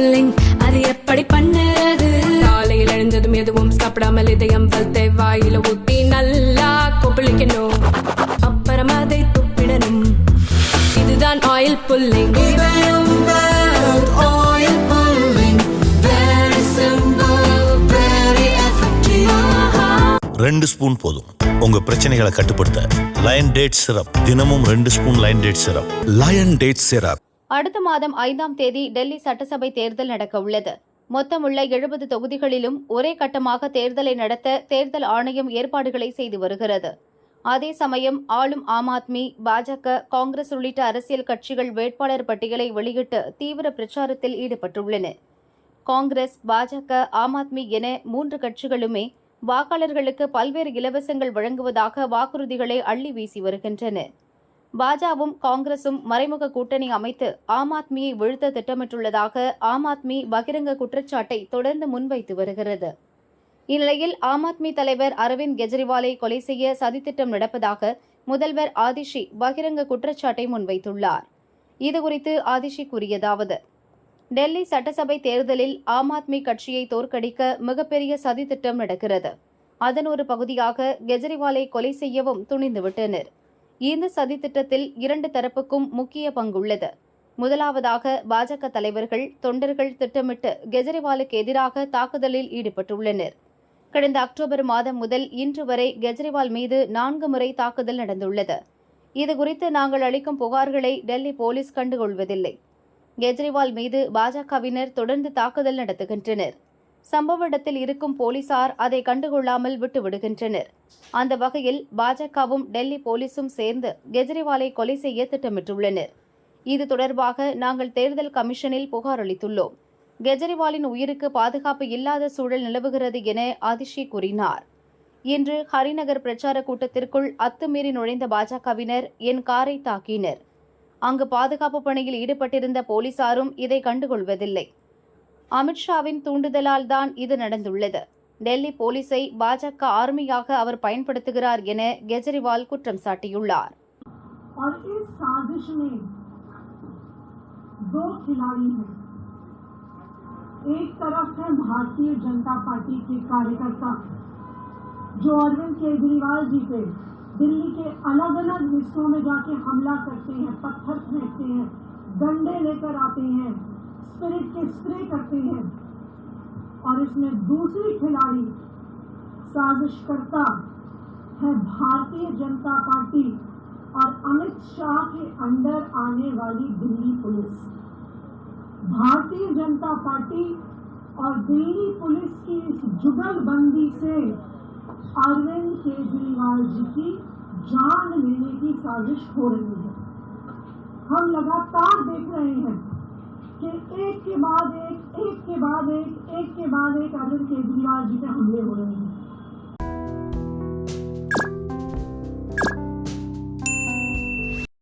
Pulling அது எப்படி பண்ணுறது? காலையில் எழுந்ததும் எதுவும் சாப்பிடாமல் இதயம் வளர்த்த வாயில ஊத்தி நல்லா கொப்பளிக்கணும். அப்புறம் அதை துப்பிடணும். இதுதான் oil pulling oil pulling. Very simple, very effective. ரெண்டு ஸ்பூன் போதும். உங்க பிரச்சனைகளை கட்டுப்படுத்த. லயன் டேட் சிரப் தினமும் ரெண்டு spoon lion date syrup lion date syrup அடுத்த மாதம் ஐந்தாம் தேதி டெல்லி சட்டசபை தேர்தல் நடக்கவுள்ளது மொத்தமுள்ள எழுபது தொகுதிகளிலும் ஒரே கட்டமாக தேர்தலை நடத்த தேர்தல் ஆணையம் ஏற்பாடுகளை செய்து வருகிறது. அதே சமயம் ஆளும் ஆம் ஆத்மி பாஜக காங்கிரஸ் உள்ளிட்ட அரசியல் கட்சிகள் வேட்பாளர் பட்டியலை வெளியிட்டு தீவிர பிரச்சாரத்தில் ஈடுபட்டுள்ளன. காங்கிரஸ் பாஜக ஆம் ஆத்மி என மூன்று கட்சிகளுமே வாக்காளர்களுக்கு பல்வேறு இலவசங்கள் வழங்குவதாக வாக்குறுதிகளை அள்ளி வீசி வருகின்றன. பாஜகவும் காங்கிரசும் மறைமுக கூட்டணி அமைத்து ஆம் ஆத்மியை வீழ்த்த திட்டமிட்டுள்ளதாக ஆம் ஆத்மி பகிரங்க குற்றச்சாட்டை தொடர்ந்து முன்வைத்து வருகிறது. இந்நிலையில் ஆம் ஆத்மி தலைவர் அரவிந்த் கெஜ்ரிவாலை கொலை செய்ய சதித்திட்டம் நடப்பதாக முதல்வர் ஆதிஷி பகிரங்க குற்றச்சாட்டை முன்வைத்துள்ளார். இதுகுறித்து ஆதிஷி கூறியதாவது டெல்லி சட்டசபை தேர்தலில் ஆம் ஆத்மி கட்சியை தோற்கடிக்க மிகப்பெரிய சதித்திட்டம் நடக்கிறது. அதன் ஒரு பகுதியாக கெஜ்ரிவாலை கொலை செய்யவும் துணிந்துவிட்டனர். இந்த சதித்திட்டத்தில் இரண்டு தரப்புக்கும் முக்கிய பங்குள்ளது. முதலாவதாக பாஜக தலைவர்கள் தொண்டர்கள் திட்டமிட்டு கெஜ்ரிவாலுக்கு எதிராக தாக்குதலில் ஈடுபட்டுள்ளனர். கடந்த அக்டோபர் மாதம் முதல் இன்று வரை கெஜ்ரிவால் மீது நான்கு முறை தாக்குதல் நடந்துள்ளது. இதுகுறித்து நாங்கள் அளிக்கும் புகார்களை டெல்லி போலீஸ் கண்டுகொள்வதில்லை. கெஜ்ரிவால் மீது பாஜகவினர் தொடர்ந்து தாக்குதல் நடத்துகின்றனர். சம்பவ இடத்தில் இருக்கும் போலீசார் அதை கண்டுகொள்ளாமல் விட்டுவிடுகின்றனர். அந்த வகையில் பாஜகவும் டெல்லி போலீசும் சேர்ந்து கெஜ்ரிவாலை கொலை செய்ய திட்டமிட்டுள்ளனர். இது தொடர்பாக நாங்கள் தேர்தல் கமிஷனில் புகார் அளித்துள்ளோம். கெஜ்ரிவாலின் உயிருக்கு பாதுகாப்பு இல்லாத சூழல் நிலவுகிறது என ஆதிஷி கூறினார். இன்று ஹரிநகர் பிரச்சார கூட்டத்திற்குள் அத்துமீறி நுழைந்த பாஜகவினர் என் காரை தாக்கினர். அங்கு பாதுகாப்பு பணியில் ஈடுபட்டிருந்த போலீசாரும் இதை கண்டுகொள்வதில்லை. அமித்ஷாவின் தூண்டுதலால் தான் இது நடந்துள்ளது டெல்லி போலீஸை பாஜக ஆர்மியாக அவர் பயன்படுத்துகிறார் என கெஜ்ரிவால் குற்றம் சாட்டியுள்ளார் और इस साजिश में दो खिलाड़ी हैं एक तरफ है भारतीय जनता पार्टी के कार्यकर्ता जो अरविंद केजरीवाल जी पे दिल्ली के अलग अलग हिस्सों में जाके हमला करते हैं पत्थर फेंकते हैं डंडे लेकर आते हैं स्पिरिट के स्प्रे करते हैं। और इसमें दूसरी खिलाड़ी, साजिशकर्ता है भारतीय जनता पार्टी और अमित शाह के अंडर आने वाली दिल्ली पुलिस। भारतीय जनता पार्टी और दिल्ली पुलिस की इस जुगलबंदी से अरविंद केजरीवाल जी की जान लेने की साजिश हो रही है। हम लगातार देख रहे बाद एक एक के बाद एक अरविंद केजरीवाल जी पे हमले हो। रहे